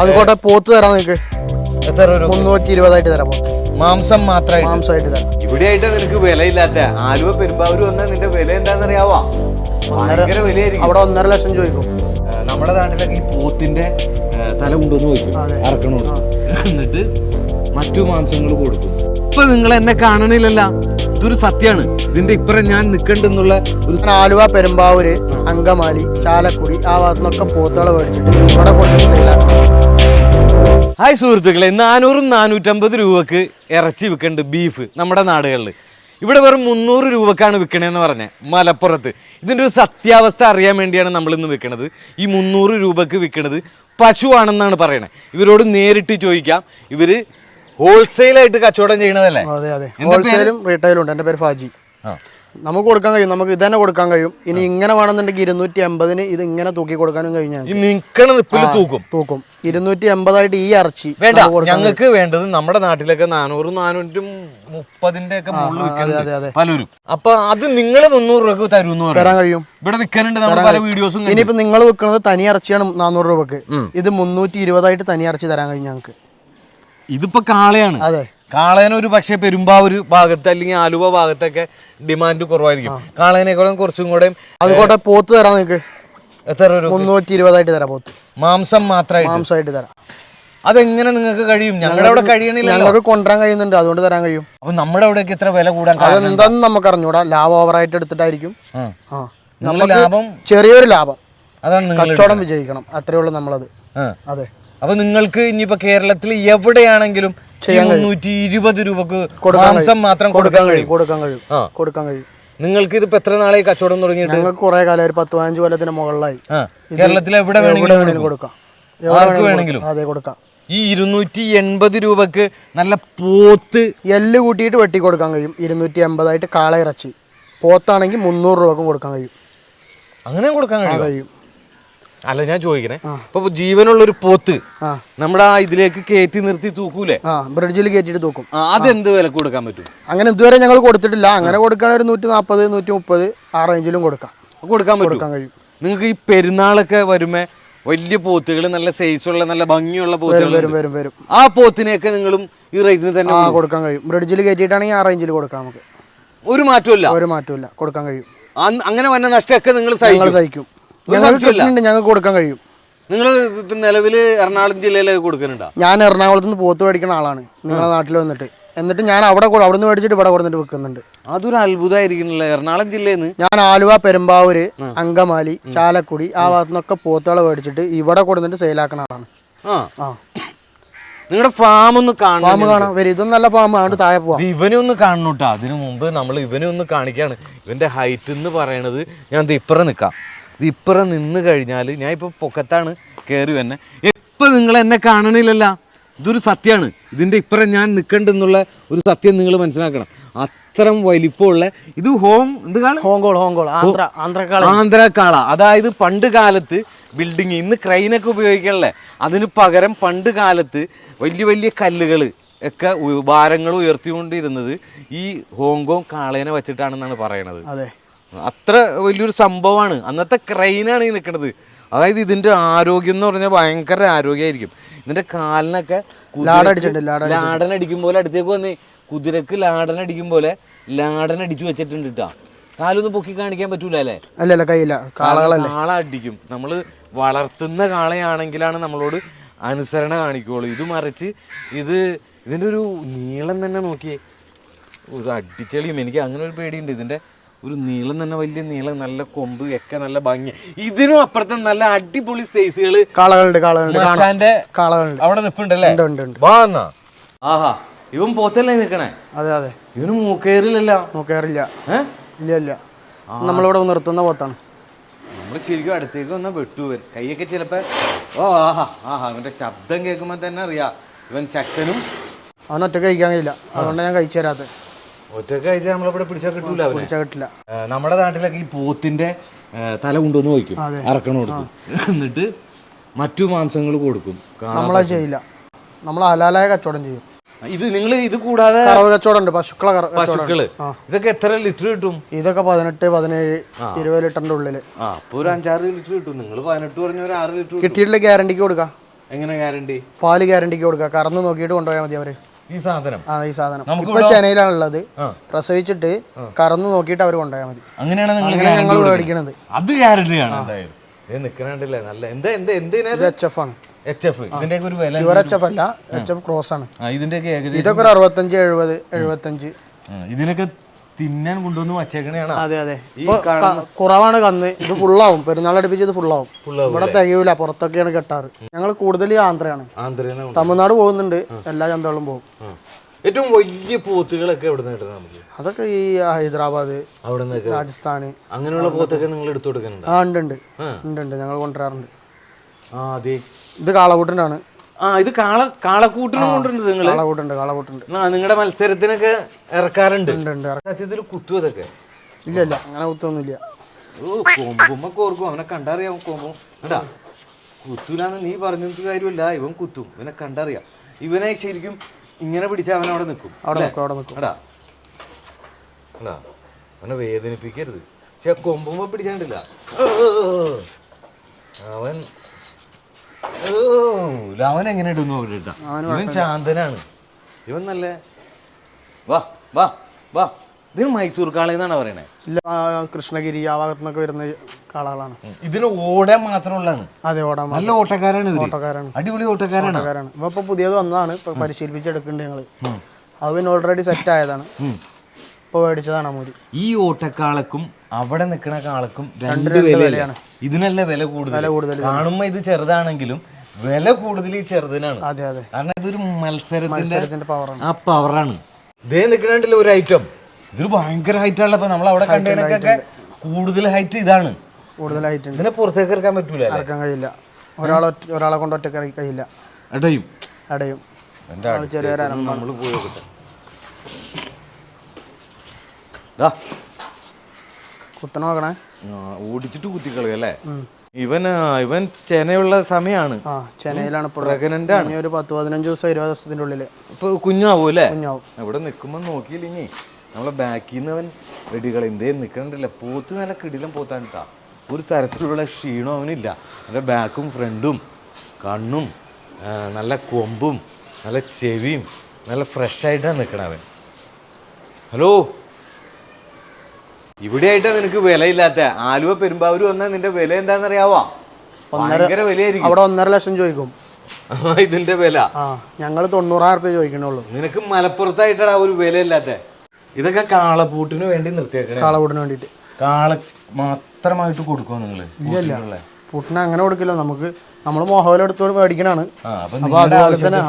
അതുകൊട്ടെ പോത്ത് തരാം നിനക്ക് എത്ര രൂപ? മുന്നൂറ്റി ഇരുപതായിട്ട് തരാം പോത്ത്. മാംസം മാത്രമായിട്ട്? മാംസമായിട്ട് തരാം. ഇവിടെ ആയിട്ട് നിനക്ക് വിലയില്ലാത്ത ആലുവ പെരുമ്പാവൂർ വന്നാൽ നിന്റെ വില എന്താണെന്നറിയാവോ? ഭയങ്കര വിലയായിരിക്കും. അവിടെ ഒന്നര ലക്ഷം ചോദിക്കും. നമ്മുടെ നാട്ടിലൊക്കെ ഈ പോത്തിന്റെ തല കൊണ്ടുവന്ന് വയ്ക്കും. അറക്കണോട്. എന്നിട്ട് മറ്റു മാംസങ്ങൾ കൊടുക്കും. ഇപ്പൊ നിങ്ങൾ എന്നെ കാണണില്ലല്ല. ഇതൊരു സത്യമാണ് ഇതിന്റെ ഇപ്പറം ഞാൻ നിക്കണ്ടെന്നുള്ള ഒരു ആലുവ പെരുമ്പാവൂര് അങ്കമാലി ചാലക്കുടി ആ ഭാഗത്തുനിന്നൊക്കെ പോത്തുകളെ മേടിച്ചിട്ട് ഇവിടെ ഹായ് സുഹൃത്തുക്കളെ നാനൂറും നാനൂറ്റമ്പത് രൂപക്ക് ഇറച്ചി വിൽക്കുന്നുണ്ട് ബീഫ് നമ്മുടെ നാടുകളിൽ ഇവിടെ വെറും മുന്നൂറ് രൂപക്കാണ് വിൽക്കണേന്ന് പറഞ്ഞത് മലപ്പുറത്ത്. ഇതിന്റെ ഒരു സത്യാവസ്ഥ അറിയാൻ വേണ്ടിയാണ് നമ്മളിന്ന് വിൽക്കണത്. ഈ മുന്നൂറ് രൂപക്ക് വിൽക്കണത് പശുവാണെന്നാണ് പറയണത് ഇവരോട് നേരിട്ട് ചോദിക്കാം. ഇവർ ഹോൾസെയിലായിട്ട് കച്ചവടം ചെയ്യണതല്ലേ? അതെ അതെ. ഹോൾസെയിലും റീറ്റെയിലും ഉണ്ട്. എന്റെ പേര് ഫാജി. നമുക്ക് കൊടുക്കാൻ കഴിയും. നമുക്ക് ഇത് തന്നെ കൊടുക്കാൻ കഴിയും. ഇനി ഇങ്ങനെ വേണമെന്നുണ്ടെങ്കിൽ ഇരുന്നൂറ്റി എൺപതിന് ഇത് ഇങ്ങനെ തൂക്കി കൊടുക്കാനും കഴിഞ്ഞാൽ തൂക്കും. തൂക്കും. ഇരുന്നൂറ്റി എൺപതായിട്ട് ഈ ഇറച്ചി. വേണ്ട. ഞങ്ങൾക്ക് വേണ്ടത് നമ്മുടെ നാട്ടിലൊക്കെ നാനൂറ് നാനൂറ്റും മുപ്പതിന്റെ ഒക്കെ പലരും. അപ്പൊ അത് നിങ്ങൾ മുന്നൂറ് രൂപക്ക് തരുമെന്ന് പറഞ്ഞു തരാൻ കഴിയും. ഇവിടെ നിൽക്കാനുണ്ട് പല വീഡിയോസും ഇനിയിപ്പോ നിങ്ങൾ വെക്കുന്നത് തനി ഇറച്ചിയാണ് നാനൂറ് രൂപക്ക്. ഇത് മുന്നൂറ്റി ഇരുപതായിട്ട് തനി ഇറച്ചി തരാൻ കഴിയും ഞങ്ങൾക്ക്. ഇതിപ്പോ കാളയാണ്. അതെ. കാളേന ഒരു പക്ഷേ പെരുമ്പാവൂർ ഭാഗത്ത് അല്ലെങ്കിൽ ആലുവ ഭാഗത്തൊക്കെ ഡിമാൻഡ് കുറവായിരിക്കും. കാളേനേക്കാളും കുറച്ചും കൂടെ അതുകൊണ്ട് പോത്ത് തരാം നിങ്ങൾക്ക് എത്ര രൂപ? മുന്നൂറ്റി ഇരുപതായിട്ട് തരാം പോത്ത്. മാംസം മാത്രമായിട്ട്? മാംസമായിട്ട് തരാം. അതെങ്ങനെ നിങ്ങൾക്ക് കഴിയും? ഞങ്ങളുടെ അവിടെ കഴിയണില്ല ഞങ്ങൾക്ക് കൊണ്ടുവരാൻ കഴിയുന്നുണ്ട്. അതുകൊണ്ട് തരാൻ കഴിയും. അപ്പൊ നമ്മുടെ അവിടെയൊക്കെ ഇത്ര വില കൂടാൻ അതെന്താന്ന് നമുക്ക് അറിഞ്ഞൂടാ ലാഭം ഓവറായിട്ട് എടുത്തിട്ടായിരിക്കും. നമ്മൾ ലാഭം ചെറിയൊരു ലാഭം. അതാണ് കച്ചവടം വിജയിക്കണം. അത്രേ ഉള്ളൂ നമ്മളത്. അതെ. അപ്പൊ നിങ്ങൾക്ക് ഇനിയിപ്പോ കേരളത്തിൽ എവിടെയാണെങ്കിലും മുന്നൂറ്റി ഇരുപത് രൂപക്ക് മാംസം മാത്രം കൊടുക്കാൻ കഴിയും കൊടുക്കാൻ കഴിയും കൊടുക്കാൻ കഴിയും. നിങ്ങൾക്ക് ഇതിപ്പോ എത്ര നാളായി കച്ചവടം തുടങ്ങിയിട്ട്? ഞങ്ങൾക്ക് കുറെ കാലം ഒരു പത്ത് പതിനഞ്ച് കൊല്ലത്തിന് മുകളിലായി. കേരളത്തിൽ എവിടെ വേണമെങ്കിലും കൊടുക്കാം. എവിടെ ആർക്ക് വേണമെങ്കിലും അതെ കൊടുക്കാം. ഈ ഇരുന്നൂറ്റി എൺപത് രൂപക്ക് നല്ല പോത്ത് എല്ല് കൂട്ടിയിട്ട് വെട്ടി കൊടുക്കാൻ കഴിയും. ഇരുന്നൂറ്റി എൺപതായിട്ട് കാളയിറച്ചി പോത്താണെങ്കിൽ മുന്നൂറ് രൂപക്കും കൊടുക്കാൻ കഴിയും. അങ്ങനെ കൊടുക്കാൻ കഴിയും. അല്ല ഞാൻ ചോദിക്കണേ. ഇപ്പൊ ജീവനുള്ള ഒരു പോത്ത് നമ്മുടെ ആ ഇതിലേക്ക് കയറ്റി നിർത്തി തൂക്കൂലേ? ബ്രിഡ്ജിൽ കയറ്റിയിട്ട് തൂക്കും. അതെന്ത് വില കൊടുക്കാൻ പറ്റും? അങ്ങനെ ഇതുവരെ ഞങ്ങൾ കൊടുത്തിട്ടില്ല. അങ്ങനെ കൊടുക്കാൻ ഒരു നൂറ്റി നാൽപ്പത് നൂറ്റി മുപ്പത് ആ റേഞ്ചിലും കൊടുക്കാം. കൊടുക്കാൻ കൊടുക്കാൻ കഴിയും. നിങ്ങൾക്ക് ഈ പെരുന്നാളൊക്കെ വരുമ്പോ വലിയ പോത്തുകൾ നല്ല സൈസ് ഉള്ള നല്ല ഭംഗിയുള്ള പോത്തുകൾ വരും വരും വരും. ആ പോത്തിനെയൊക്കെ നിങ്ങളും ഈ റേറ്റിന് തന്നെ കൊടുക്കാൻ കഴിയും. ബ്രിഡ്ജിൽ കയറ്റിയിട്ടാണെങ്കിൽ ആ റേഞ്ചിൽ കൊടുക്കാം നമുക്ക്. ഒരു മാറ്റമില്ല ഒരു മാറ്റമില്ല കൊടുക്കാൻ കഴിയും. അങ്ങനെ വന്ന നഷ്ടമൊക്കെ നിങ്ങൾ സഹിക്കും. ഞങ്ങൾക്ക് ഞങ്ങൾക്ക് കൊടുക്കാൻ കഴിയും. നിങ്ങൾ ഇപ്പൊ നിലവിൽ എറണാകുളം ജില്ലയിലേക്ക് കൊടുക്കുന്നുണ്ടോ? ഞാൻ എറണാകുളത്ത് നിന്ന് പോത്ത് മേടിക്കുന്ന ആളാണ് നിങ്ങളുടെ നാട്ടിൽ വന്നിട്ട്. എന്നിട്ട് ഞാൻ അവിടെ അവിടെ നിന്ന് മേടിച്ചിട്ട് ഇവിടെ കൊടുത്തിട്ട് വെക്കുന്നുണ്ട് അതൊരു അത്ഭുതമായിരിക്കണല്ലോ എറണാകുളം ജില്ലയിൽ നിന്ന് ഞാൻ ആലുവ പെരുമ്പാവൂര് അങ്കമാലി ചാലക്കുടി ആ ഭാഗത്തുനിന്നൊക്കെ പോത്തുകളെ മേടിച്ചിട്ട് ഇവിടെ കൊടുത്തിട്ട് സെയിലാക്കുന്ന ആളാണ്. ആ. നിങ്ങളുടെ ഫാം ഒന്ന് ഫാം കാണാം. വരും. ഇതൊന്നും നല്ല ഫാം അതുകൊണ്ട് താഴെ പോവാം. ഇവനെ ഒന്ന് കാണണം കേട്ടോ അതിനു മുമ്പ് നമ്മൾ ഇവനെ ഒന്ന് കാണിക്കാണ്. ഇവന്റെ ഹൈറ്റ് എന്ന് പറയണത് ഞാൻ ഇപ്പറ ഇപ്പുറം നിൽക്കാം ഇത് ഇപ്പുറം നിന്ന് കഴിഞ്ഞാൽ ഞാൻ ഇപ്പോൾ പൊക്കത്താണ് കയറി വന്നെ. എപ്പോൾ നിങ്ങൾ എന്നെ കാണണില്ലല്ല. ഇതൊരു സത്യമാണ് ഇതിന്റെ ഇപ്പുറം ഞാൻ നിൽക്കണ്ടെന്നുള്ള ഒരു സത്യം നിങ്ങൾ മനസ്സിലാക്കണം. അത്രയും വലിപ്പമുള്ള ഇത് ഹോം എന്ത് ഹോങ്കോൾ ഹോങ്കോൾ. ആന്ധ്ര ആന്ധ്രക്കാള. ആന്ധ്രാക്കാള. അതായത് പണ്ട് കാലത്ത് ബിൽഡിങ് ഇന്ന് ക്രൈനൊക്കെ ഉപയോഗിക്കണല്ലേ? അതിന് പകരം പണ്ട് കാലത്ത് വലിയ വലിയ കല്ലുകൾ ഒക്കെ ഭാരങ്ങൾ ഉയർത്തിക്കൊണ്ടിരുന്നത് ഈ ഹോങ്കോങ് കാളേനെ വെച്ചിട്ടാണെന്നാണ് പറയണത്. അതെ. അത്ര വലിയൊരു സംഭവമാണ്. അന്നത്തെ ക്രൈനാണ് ഈ നിൽക്കുന്നത് അതായത് ഇതിന്റെ ആരോഗ്യം എന്ന് പറഞ്ഞാൽ ഭയങ്കര ആരോഗ്യമായിരിക്കും. ഇതിന്റെ കാലിനൊക്കെ ലാടൻ അടിക്കും പോലെ അടുത്തേക്ക് വന്ന് കുതിരക്ക് ലാടൻ അടിക്കും പോലെ ലാടൻ അടിച്ചു വെച്ചിട്ടുണ്ട് കേട്ടോ കാലൊന്നും പൊക്കി കാണിക്കാൻ പറ്റൂല അല്ലേ? അല്ല അല്ല കയ്യില്ല കാള അടിക്കും. നമ്മൾ വളർത്തുന്ന കാളയാണെങ്കിലാണ് നമ്മളോട് അനുസരണ കാണിക്കുള്ളൂ. ഇത് മറിച്ച് ഇത് ഇതിന്റെ ഒരു നീളം തന്നെ നോക്കിയേ. അടിച്ചെളിയും എനിക്ക് അങ്ങനെ ഒരു പേടിയുണ്ട്. ഇതിന്റെ ഒരു നീളം തന്നെ വലിയ നീളം നല്ല കൊമ്പ് ഒക്കെ നല്ല ഭംഗി. ഇതിനും അപ്പുറത്തെ നല്ല അടിപൊളി സൈസുകൾ കാളകളുണ്ട് കാളകളുണ്ട്. കാളകളുണ്ട്. അവിടെ നിൽപ്പുണ്ടല്ലേ ഉണ്ട് ഉണ്ട് ഉണ്ട്. വാ ആഹാ ഇവൻ പോത്തല്ലേ നിൽക്കണേ അതെ അതെ. ഇവന് മൂക്കേറില്ലല്ല. മൂക്കേറില്ല. ഇല്ല ഇല്ല. നമ്മളിവിടെ നിർത്തുന്ന പോത്താണ്. നമ്മൾ ശരിക്കും അടുത്തേക്ക് വന്നാൽ വെട്ടുവൻ കൈയൊക്കെ ചിലപ്പോ ഓ ആഹാ ആഹാ അവന്റെ ശബ്ദം കേൾക്കുമ്പോൾ തന്നെ അറിയാം. ഇവൻ ശക്തനും അവൻ ഒറ്റ കഴിക്കാൻ കഴിയില്ല. അതുകൊണ്ട് ഞാൻ കഴിച്ചു തരാത്തത്. ഒറ്റയ്ക്ക് കഴിച്ചാൽ നമ്മളിവിടെ പിടിച്ചാൽ കിട്ടൂല അവനെ. പിടിച്ചാൽ കിട്ടില്ല. നമ്മുടെ നാട്ടിലൊക്കെ ഈ പോത്തിന്റെ തല കൊണ്ടുവന്ന് വയ്ക്കും. അറക്കണ കൊടുക്കും. എന്നിട്ട് മറ്റു മാംസങ്ങൾ കൊടുക്കും. കാ- നമ്മളത് ചെയ്യില്ല. നമ്മൾ ഹലാലായ കച്ചവടം ചെയ്യും. ഇത് നിങ്ങൾ ഇത് കൂടാതെ കറവ് കച്ചവടം ഉണ്ട് പശുക്കളെ കറ- കച്ചവടം പശുക്കൾ. ഇതൊക്കെ എത്ര ലിറ്റർ കിട്ടും? ഇതൊക്കെ പതിനെട്ട് പതിനേഴ് ഇരുപത് ലിറ്ററിന്റെ ഉള്ളിൽ. ആ അപ്പൊ ഒരു അഞ്ചാറ് ലിറ്റർ കിട്ടും. നിങ്ങൾ പതിനെട്ട് പറഞ്ഞ ഒരു ആറ് ലിറ്റർ കിട്ടിയിട്ടുള്ള ഗ്യാരണ്ടിക്ക് കൊടുക്കാം. എങ്ങനെ ഗ്യാരണ്ടി? പാൽ ഗ്യാരണ്ടിക്ക് കൊടുക്കുക കറന്ന് നോക്കിയിട്ട് കൊണ്ടുപോയാൽ മതി അവർ. ഈ സാധനം. ആ ഈ സാധനം. ഇപ്പൊ ചെന്നൈയിലാണുള്ളത് പ്രസവിച്ചിട്ട് കറന്നു നോക്കിയിട്ട് അവർ കൊണ്ടുപോയാൽ മതി. അങ്ങനെയാണ് ഞങ്ങൾ മേടിക്കണത്. അത് ഗ്യാരണ്ടിയാണ് എന്തായാലും. നിക്കണണ്ടില്ലേ നല്ല എന്താ എന്താ എന്തിനാ എച്ച് എഫ് ആണ്. എച്ച് എഫ് ഇതിന്റെ ഒരു വില പ്യുവർ എച്ച് എഫ് അല്ല എച്ച് എഫ് ക്രോസ് ആണ്. ഏകദേശം ഇതൊക്കെ ഒരു അറുപത്തഞ്ച് എഴുപത് എഴുപത്തഞ്ച്. ഇതിനൊക്കെ തിന്നാൻ കൊണ്ടുവന്ന് വച്ചേക്കണേണ്. അതെ അതെ. കുറവാണ് കന്ന്. ഇത് ഫുള്ളാവും പെരുന്നാൾ അടുപ്പിച്ച് ഇത് ഫുള്ളാവും ഇവിടെ തികയൂല. പുറത്തൊക്കെയാണ് കെട്ടാറ്. ഞങ്ങൾ കൂടുതൽ ആന്ധ്രയാണ്. തമിഴ്നാട് പോകുന്നുണ്ട്. എല്ലാ ചന്തകളും പോകും. ഏറ്റവും വലിയ പോത്തുകളൊക്കെ എവിടെ നിന്ന് നമുക്ക്? അതൊക്കെ ഈ ഹൈദരാബാദ് അവിടെ രാജസ്ഥാന്. അങ്ങനെയുള്ള പോത്തൊക്കെ നിങ്ങൾ എടുത്തു കൊടുക്കുന്നുണ്ട്? ആ ഉണ്ട്. ഉണ്ട് ഉണ്ട്. ഞങ്ങൾ കൊണ്ടുവരാറുണ്ട്. ആ അതെ. ഇത് കാളകൂട്ടിനാണ്. ആ ഇത് കാള കാളക്കൂട്ടിനും കൊണ്ടുണ്ട് നിങ്ങൾ കാളകൂട്ടുണ്ട് കാളകൂട്ടുണ്ട് ആ നിങ്ങളുടെ മത്സരത്തിനൊക്കെ ഇറക്കാറുണ്ട്. സത്യത്തിൽ കുത്തു അതൊക്കെ. ഇല്ല ഇല്ല. അങ്ങനെ കുത്തൊന്നുമില്ല. ഓ കോമ്പുമ്മ കോർക്കും. അവനെ കണ്ടറിയാം കൊമ്പും. കേട്ടാ കുത്തൂലാന്ന് നീ പറഞ്ഞത് കാര്യമില്ല. ഇവൻ കുത്തും. ഇവനെ കണ്ടറിയാം. ഇവനെ ശരിക്കും ഇങ്ങനെ പിടിച്ചാൽ അവൻ അവിടെ നിൽക്കും അവിടെ അവിടെ നിൽക്കും എടാ. എടാ അവനെ വേദനിപ്പിക്കരുത്. പക്ഷെ കൊമ്പുമ്പോ പിടിച്ചാണ്ടില്ല. അവൻ അവൻ എങ്ങനെ ഇടുന്നു അവിടെ ഇവൻ ശാന്തനാണ്. ഇവൻ നല്ല വാ വാ വാ. ഇതിന് മൈസൂർ കാളെന്നാണ് പറയണേ? ഇല്ല കൃഷ്ണഗിരി ആ ഭാഗത്തു നിന്നൊക്കെ വരുന്ന കാളകളാണ്. ഇതിന് ഓടാൻ മാത്രമുള്ളതാണ്. അതെ ഓടാൻ നല്ല ഓട്ടക്കാരാണ്. ഓട്ടക്കാരാണ്. അടിപൊളി ഓട്ടക്കാരാണ്. ഇപ്പൊ പുതിയത് വന്നതാണ് ഇപ്പൊ പരിശീലിപ്പിച്ചെടുക്കുന്നുണ്ട് ഞങ്ങൾ. അത് പിന്നെ ഓൾറെഡി സെറ്റ് ആയതാണ്. ഇപ്പൊ മേടിച്ചതാണ് അമൂരി. ഈ ഓട്ടക്കാളക്കും അവിടെ നിൽക്കുന്ന കാളക്കും രണ്ട് വിലയാണ്. ഇതിനല്ല വില കൂടുതൽ കൂടുതൽ കാണുമ്പോ ഇത് ചെറുതാണെങ്കിലും വില കൂടുതൽ ഈ ചെറുതിനാണ്. അതെ അതെ. കാരണം ഇതൊരു മത്സരത്തിന്റെ പവറാണ് ആ പവറാണ് ഇതേ നിൽക്കണല്ലോ ഒരു ഐറ്റം ഇതൊരു ഭയങ്കര ഹൈറ്റ് ആണല്ലോ. നമ്മൾ അവിടെ കണ്ടതിനൊക്കെ കൂടുതൽ ഹൈറ്റ് ഇതാണ്. കൂടുതലായിട്ടുണ്ട് ഇതിനെ പുറത്തേക്ക് ഇറക്കാൻ പറ്റൂല? ഇറക്കാൻ കഴിയില്ല. ഒരാളെ ഒരാളെ കൊണ്ട് ഒറ്റ ഇറക്കി കഴിയില്ല. അടയും. അടയും. ചെറിയ ചെറിയൊരു നമ്മൾ പോയി കുത്തണ നോക്കണേ. ഓടിച്ചിട്ട് കുത്തി അല്ലേ ഇവൻ ഇവൻ ചെനയുള്ള സമയമാണ് ആ ചെന്നൈയിലാണ് ഇപ്പോൾ പ്രഗ്നന്റ് ആണ്. ഇനി ഒരു പത്ത് പതിനഞ്ച് ദിവസം ഇരുപത് ദിവസത്തിന്റെ ഉള്ളിൽ. ഇപ്പൊ കുഞ്ഞാവൂ അല്ലേ? കുഞ്ഞാവും. ഇവിടെ നിൽക്കുമ്പോൾ നോക്കിയില്ലെങ്കിൽ നമ്മളെ ബാക്കിൽ നിന്ന് അവൻ വെടികൾ എന്തേ നിൽക്കണ്ടില്ല പോത്ത് നല്ല കിടിലം കേട്ടാ ഒരു തരത്തിലുള്ള ക്ഷീണം അവനില്ല. അവന്റെ ബാക്കും ഫ്രണ്ടും കണ്ണും നല്ല കൊമ്പും നല്ല ചെവിയും നല്ല ഫ്രഷ് ആയിട്ടാണ് നിൽക്കണ അവൻ. ഹലോ ഇവിടെ ആയിട്ട് നിനക്ക് വിലയില്ലാത്ത. ആലുവ പെരുമ്പാവൂർ വന്നാൽ നിന്റെ വില എന്താണെന്നറിയാവോ? ഭയങ്കര വിലയായിരിക്കും. അവിടെ ഒന്നര ലക്ഷം ചോദിക്കും. ഇതിന്റെ വില. ഞങ്ങൾ തൊണ്ണൂറായിരം റുപ്യ ചോദിക്കണുള്ളൂ നിനക്ക് മലപ്പുറത്തായിട്ടാണ് ഒരു വിലയില്ലാത്ത. ഇതൊക്കെ കാളപൂട്ടിന് വേണ്ടി നിർത്തിയേക്കണേ. കാളപൂട്ടിന് വേണ്ടിയിട്ട്. കാള മാത്രമായിട്ട് കൊടുക്കുമോ നിങ്ങൾ ഇല്ല പൂട്ടിന് അങ്ങനെ കൊടുക്കില്ല. നമുക്ക് നമ്മൾ മോഹോല എടുത്തോട് മേടിക്കണാണ് അപ്പൊ അതുപോലെ തന്നെ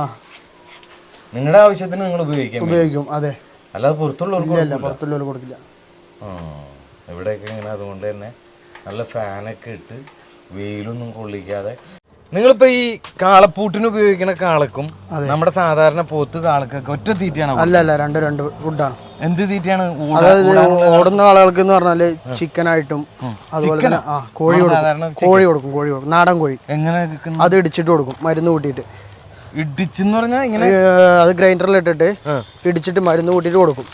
നിങ്ങളുടെ ആവശ്യത്തിന് നിങ്ങൾ ഉപയോഗിക്കും ഉപയോഗിക്കും അതെ. അല്ലാതെ പുറത്തുള്ളവർക്ക് പുറത്തുള്ളവർ കൊടുക്കില്ല. ഇവിടെയൊക്കെ ഇങ്ങനെ അതുകൊണ്ട് തന്നെ നല്ല ഫാനൊക്കെ ഇട്ട് വെയിലൊന്നും കൊള്ളിക്കാതെ. നിങ്ങളിപ്പോ ഈ കാളപ്പൂട്ടിന് ഉപയോഗിക്കുന്ന കാളക്കും നമ്മുടെ സാധാരണ പോത്ത് കാളക്കൊക്കെ ഒറ്റ തീറ്റയാണ് അല്ല അല്ല രണ്ട് രണ്ട് ഫുഡാണ്. എന്ത് തീറ്റയാണ് അതായത് ഓടുന്ന കാളകൾക്ക് എന്ന് പറഞ്ഞാൽ ചിക്കനായിട്ടും അതുപോലെ തന്നെ ആ കോഴി കൊടുക്കും. കോഴി കൊടുക്കും കോഴി കൊടുക്കും. നാടൻ കോഴി. എങ്ങനെ? അത് ഇടിച്ചിട്ട് കൊടുക്കും മരുന്ന് കൂട്ടിയിട്ട്. ഇടിച്ചെന്ന് പറഞ്ഞാൽ ഇങ്ങനെ? അത് ഗ്രൈൻഡറിൽ ഇട്ടിട്ട് ഇടിച്ചിട്ട് മരുന്ന് കൂട്ടിയിട്ട് കൊടുക്കും.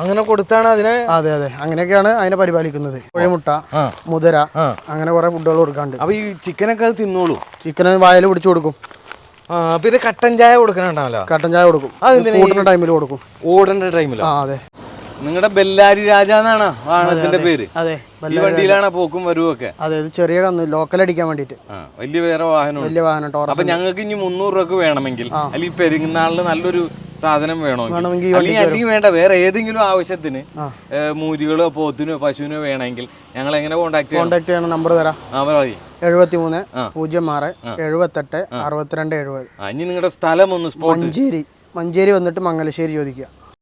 അങ്ങനെ കൊടുത്താണ് അതിനെ അതെ അതെ. അങ്ങനെയൊക്കെയാണ് അതിനെ പരിപാലിക്കുന്നത്. കോഴിമുട്ട മുതര അങ്ങനെ കുറെ ഫുഡുകൾ കൊടുക്കാണ്ട്. അപ്പൊ ഈ ചിക്കനൊക്കെ അത് തിന്നോളൂ? ചിക്കന് വായൽ പിടിച്ചു കൊടുക്കും. പിന്നെ കട്ടൻ ചായ കൊടുക്കണുണ്ടാവല്ലോ? കട്ടൻ ചായ കൊടുക്കും. ഓടുന്ന ടൈമിൽ കൊടുക്കും. ഓടേണ്ട ടൈമിൽ അതെ. നിങ്ങളുടെ ബെല്ലാരി രാജ എന്നാണ് വാഹനത്തിന്റെ പേര്. അതെ ഈ വണ്ടിയിലാണ് പോക്കും വരുവൊക്കെ അതെ ഇത് ചെറിയ കന്ന് ലോക്കൽ അടിക്കാൻ വേണ്ടിട്ട് വലിയ വേറെ വാഹനം വലിയ വാഹനം അപ്പൊ ഞങ്ങൾക്ക് ഇനി മുന്നൂറ് രൂപക്ക് വേണമെങ്കിൽ അല്ലെങ്കിൽ പെരുന്നാളിന് നല്ലൊരു സാധനം വേണോ? അല്ലെങ്കിൽ വേണ്ട വേറെ ഏതെങ്കിലും ആവശ്യത്തിന് മൂരികളോ പോത്തിനോ പശുവിനോ വേണമെങ്കിൽ ഞങ്ങൾ എങ്ങനെ കോണ്ടാക്ട് ചെയ്യണം? കോണ്ടാക്ട് ചെയ്യണ നമ്പർ തരാം. എഴുപത്തി മൂന്ന് പൂജ്യം ആറ് എഴുപത്തെട്ട് അറുപത്തിരണ്ട് എഴുപത്. ഇനി നിങ്ങളുടെ സ്ഥലം ഒന്ന് മഞ്ചേരി മഞ്ചേരി വന്നിട്ട് മംഗലശ്ശേരി ചോദിക്കുക.